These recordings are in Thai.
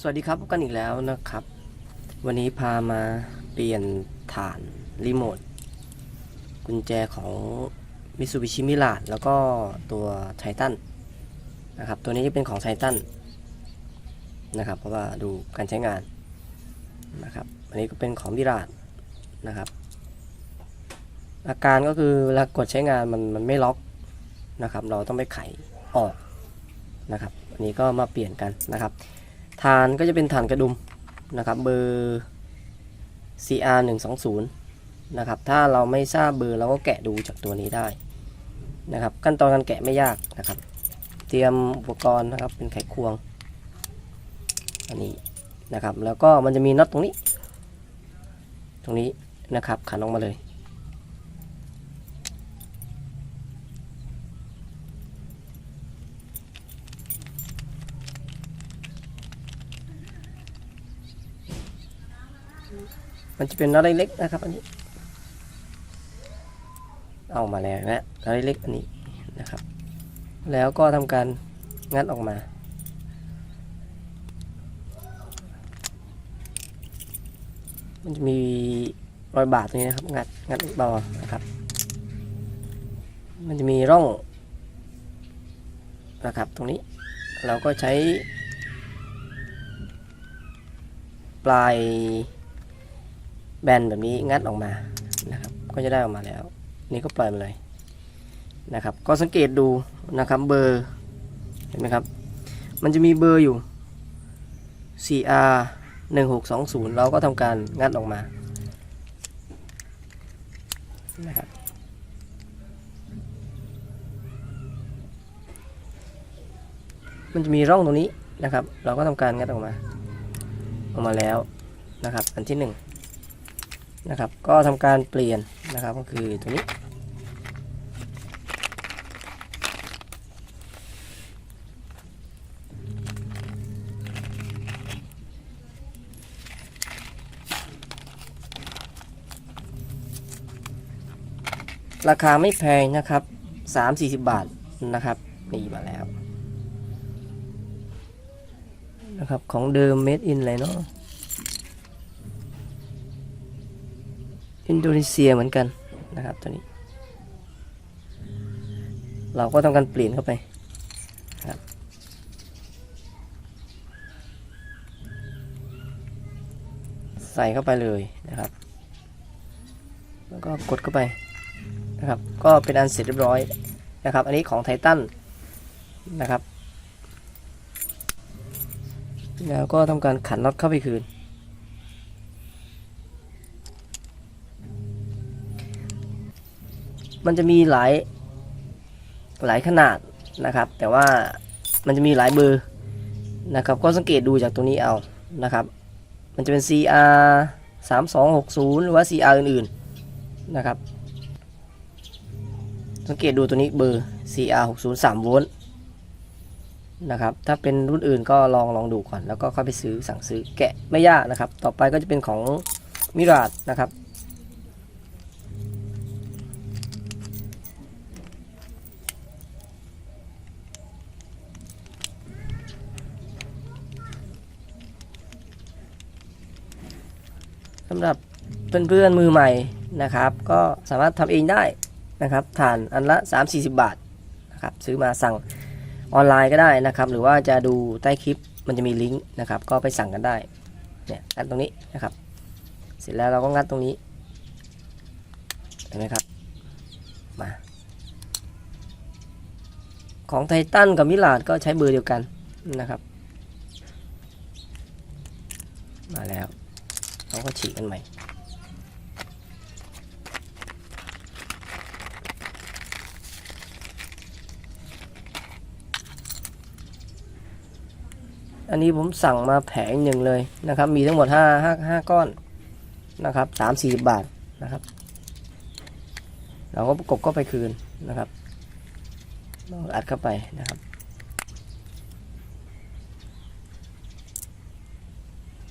สวัสดีครับพบกันอีกแล้วนะครับ วันนี้พามาเปลี่ยนฐานรีโมทกุญแจของ Mitsubishi m i r a แล้วก็ตัวไททันนะครับ ตัวนี้จะเป็นของไททันนะครับ เพราะว่าดูการใช้งานนะครับ อันนี้ก็เป็นของมิราดนะครับ อาการก็คือเวลากดใช้งานมันมันไม่ล็อกนะครับ เราต้องไปไขออกนะครับ อันนี้ก็มาเปลี่ยนกันนะครับ ฐานก็จะเป็นฐานกระดุมนะครับเบอร์ CR 1 2 0นะครับถ้าเราไม่ทราบเบอร์เราก็แกะดูจากตัวนี้ได้นะครับขั้นตอนการแกะไม่ยากนะครับ เตรียมอุปกรณ์นะครับเป็นไขควงอันนี้นะครับแล้วก็มันจะมีน็อตตรงนี้ ตรงนี้นะครับขันออกมาเลย มันจะเป็นน็อตเล็กๆนะครับ อันนี้ เอามาแล้วนะน็อตเล็กๆอันนี้นะครับ แล้วก็ทำการงัดออกมา มันจะมีรอยบาดตรงนี้นะครับ งัดงัดเบานะครับ มันจะมีร่องนะครับ ตรงนี้เราก็ใช้ปลาย แบนแบบนี้งัดออกมานะครับ ก็จะได้ออกมาแล้ว นี่ก็ปล่อยมาเลยนะครับ ก็สังเกตดูนะครับเบอร์เห็นไหมครับ มันจะมีเบอร์อยู่ CR 1620 เราก็ทำการงัดออกมานะครับมันจะมีร่องตรงนี้นะครับ เราก็ทำการงัดออกมา ออกมาแล้วนะครับ อันที่ห นะครับ ก็ทำการเปลี่ยนนะครับก็คือตัวนี้ราคาไม่แพงนะครับ3-40บาทนะครับนี่มาแล้วนะครับของเดิม made in เลยเนาะ อินโดนีเซียเหมือนกันนะครับตัวนี้ เราก็ต้องการเปลี่ยนเข้าไปครับใส่เข้าไปเลยนะครับ แล้วก็กดเข้าไปนะครับ ก็เป็นอันเสร็จเรียบร้อยนะครับ อันนี้ของไททันนะครับ แล้วก็ทำการขันน็อตเข้าไปคืน มันจะมีหลายหลายขนาดนะครับ แต่ว่ามันจะมีหลายเบอร์นะครับ ก็สังเกตดูจากตัวนี้เอานะครับ มันจะเป็น CR 3260 หรือว่า CR อื่นๆนะครับ สังเกตดูตัวนี้เบอร์ CR 60 3โวลต์นะครับ ถ้าเป็นรุ่นอื่นก็ลองลองดูก่อน แล้วก็เข้าไปซื้อสั่งซื้อแกะไม่ยากนะครับ ต่อไปก็จะเป็นของมิราดนะครับ สำหรับเพื่อนๆมือใหม่นะครับ ก็สามารถทำเองได้นะครับฐานอันละ 3-40 บาทนะครับซื้อมาสั่งออนไลน์ก็ได้นะครับ หรือว่าจะดูใต้คลิปมันจะมีลิงก์นะครับ ก็ไปสั่งกันได้เนี่ยงัดตรงนี้นะครับ เสร็จแล้วเราก็งัดตรงนี้เห็นไหมครับมาของไททันกับมิลาดก็ใช้เบอร์เดียวกันนะครับ มาแล้ว เราก็ฉีกกันใหม่ อันนี้ผมสั่งมาแผงหนึ่งเลยนะครับ มีทั้งหมด5 5 5ก้อนนะครับ3 4 บาทนะครับ เราก็กบก็ไปคืนนะครับเราอัดเข้าไปนะครับ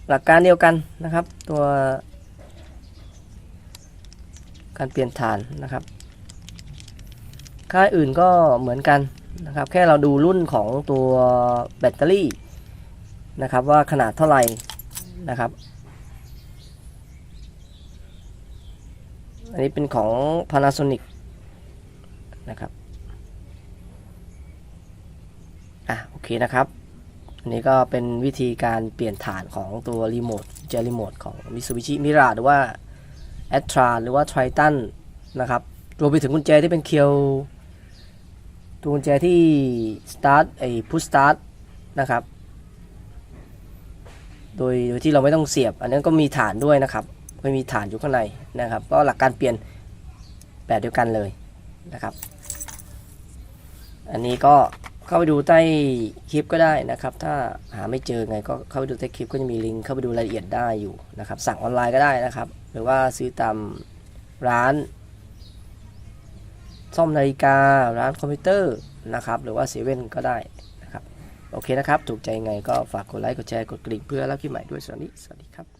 หลักการเดียวกันนะครับ ตัวการเปลี่ยนฐานนะครับ ค่ายอื่นก็เหมือนกันนะครับ แค่เราดูรุ่นของตัวแบตเตอรี่นะครับ ว่าขนาดเท่าไหร่นะครับ อันนี้เป็นของ Panasonic นะครับ อะ โอเคนะครับ นี้ก็เป็นวิธีการเปลี่ยนฐานของตัวรีโมทเจรีโมทของ Mitsubishi Mirage หรือว่า a t r a หรือว่า Triton นะครับรวมไปถึงกุญแจที่เป็นเคียวตัวกุญแจที่ start ไอ้ push start นะครับ โดยโดยที่เราไม่ต้องเสียบ อันนั้นก็มีฐานด้วยนะครับไม่มีฐานอยู่ข้างในนะครับ ก็หลักการเปลี่ยนแบบเดียวกันเลยนะครับ อันนี้ก็ เข้าไปดูใต้คลิปก็ได้นะครับ ถ้าหาไม่เจอไงก็เข้าไปดูใต้คลิปก็จะมีลิงก์เข้าไปดูรายละเอียดได้อยู่นะครับ สั่งออนไลน์ก็ได้นะครับ หรือว่าซื้อตามร้าน ซ่อมนาฬิการ้านคอมพิวเตอร์นะครับ หรือว่าเซเว่นก็ได้นะครับ โอเคนะครับ ถูกใจยังไงก็ฝากกดไลค์กดแชร์กดกริ่งเพื่อรับคลิปใหม่ด้วยสวัสดีสวัสดีครับ